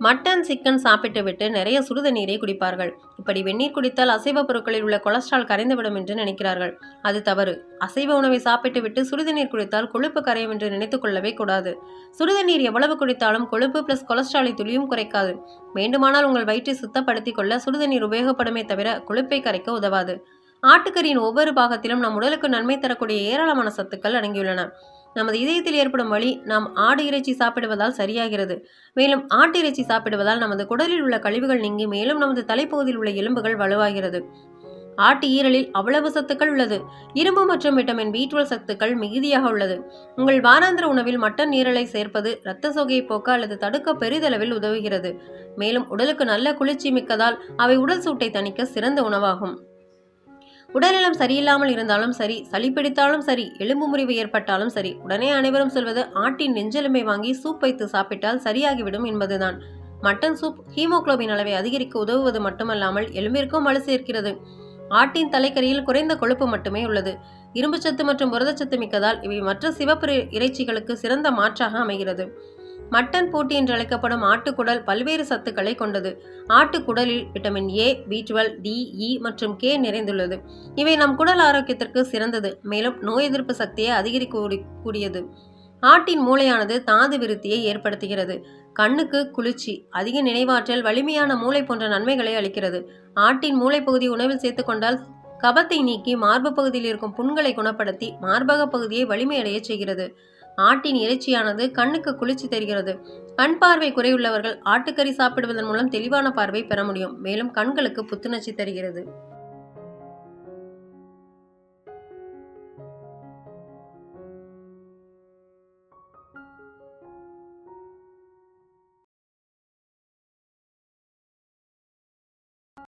Mutton chicken சாப்பிட்டு விட்டு நிறைய சுடுதண்ணீரை குடிப்பார்கள். இப்படி வெந்நீர் குடித்தால் அசைவ பொருட்களில் உள்ள கொலஸ்ட்ரால் கரைந்துவிடும் என்று நினைக்கிறார்கள். அது தவறு. அசைவ உணவை சாப்பிட்டு விட்டு சுடுதண்ணீர் குடித்தால் கொழுப்பு கரையும் என்று நினைத்துக் கொள்ளவே கூடாது. சுடுதண்ணீர் எவ்வளவு குடித்தாலும் கொழுப்பு பிளஸ் கொலஸ்ட்ராலை துளியும் குறைக்காது. வேண்டுமானால் உங்கள் வயிற்றை சுத்தப்படுத்திக் கொள்ள சுடுதண்ணீர் உபயோகப்படுமே தவிர கொழுப்பை கரைக்க உதவாது. ஆட்டுக்கறியின் ஒவ்வொரு பாகத்திலும் நம் உடலுக்கு நன்மை தரக்கூடிய ஏராளமான சத்துக்கள் அடங்கியுள்ளன. நமது இதயத்தில் ஏற்படும் வலி நாம் ஆடு இறைச்சி சாப்பிடுவதால் சரியாகிறது. மேலும் ஆட்டு இறைச்சி சாப்பிடுவதால் நமது குடலில் உள்ள கழிவுகள் நீங்கி மேலும் நமது தலைப்பகுதியில் உள்ள எலும்புகள் வலுவாகிறது. ஆட்டு ஈரலில் அவ்வளவு சத்துக்கள் உள்ளது. இரும்பு மற்றும் விட்டமின் பி சத்துக்கள் மிகுதியாக உள்ளது. உங்கள் வாராந்திர உணவில் மட்டன் ஈரலை சேர்ப்பது இரத்த சோகையை போக்க அல்லது தடுக்க பெரிதளவில் உதவுகிறது. மேலும் உடலுக்கு நல்ல குளிர்ச்சி மிக்கதால் அவை உடல் சூட்டை தணிக்க சிறந்த உணவாகும். உடல்நலம் சரியில்லாமல் இருந்தாலும் சரி சளி பிடித்தாலும் சரி எலும்பு முறிவு ஏற்பட்டாலும் சரி உடனே அனைவரும் சொல்வது ஆட்டின் நெஞ்செலும்பை வாங்கி சூப் வைத்து சாப்பிட்டால் சரியாகிவிடும் என்பதுதான். மட்டன் சூப் ஹீமோக்ளோபின் அளவை அதிகரிக்க உதவுவது மட்டுமல்லாமல் எலும்பிற்கும் வலு சேர்க்கிறது. ஆட்டின் தலைக்கறியில் குறைந்த கொழுப்பு மட்டுமே உள்ளது. இரும்புச்சத்து மற்றும் புரதச்சத்து மிக்கதால் இவை மற்ற சிவப்பு இறைச்சிகளுக்கு சிறந்த மாற்றாக அமைகிறது. மட்டன் போட்டி என்று அழைக்கப்படும் ஆட்டுக்குடல் பல்வேறு சத்துக்களை கொண்டது. ஆட்டுக்குடலில் vitamin A B twelve D E மற்றும் கே நிறைந்துள்ளது. இவை நம் குடல் ஆரோக்கியத்திற்கு சிறந்தது மேலும் நோய் எதிர்ப்பு சக்தியை அதிகரிக்க கூடியது. ஆட்டின் மூளையானது தாது விருத்தியை ஏற்படுத்துகிறது. கண்ணுக்கு குளிர்ச்சி அதிக நினைவாற்றல் வலிமையான மூளை போன்ற நன்மைகளை அளிக்கிறது. ஆட்டின் மூளைப்பகுதி உணவில் சேர்த்துக்கொண்டால் கபத்தை நீக்கி மார்பு பகுதியில் இருக்கும் புண்களை குணப்படுத்தி மார்பக பகுதியை வலிமையடைய செய்கிறது. ஆட்டின் இறைச்சியானது கண்ணுக்கு குளிர்ச்சி தருகிறது. கண் பார்வை குறையுள்ளவர்கள் ஆட்டுக்கறி சாப்பிடுவதன் மூலம் தெளிவான பார்வை பெற முடியும். மேலும் கண்களுக்கு புத்துணர்ச்சி தருகிறது.